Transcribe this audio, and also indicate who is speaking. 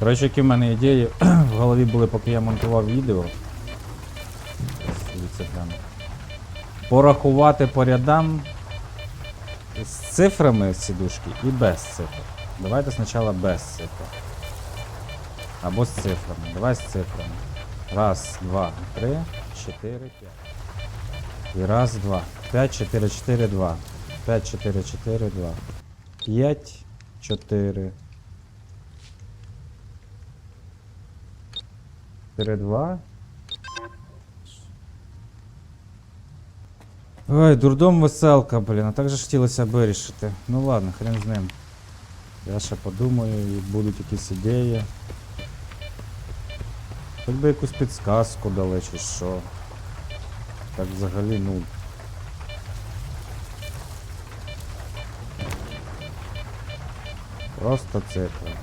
Speaker 1: Коротше, які в мене ідеї в голові були, поки я монтував відео. Порахувати по рядам з цифрами сідушки і без цифр. Давайте спочатку без цифр. Або з цифрами. Давай з цифрами. Раз, два, три, чотири, п'ять. І раз, два. П'ять, чотири, чотири, два. П'ять, чотири, чотири, два. П'ять, чотири. Ой, дурдом веселка, блін, а так же ж хотілося вирішити. Ну ладно, хрен з ним. Я ще подумаю і будуть якісь ідеї. Хоч би якусь підсказку дали чи що. Так взагалі, ну. Просто цифри.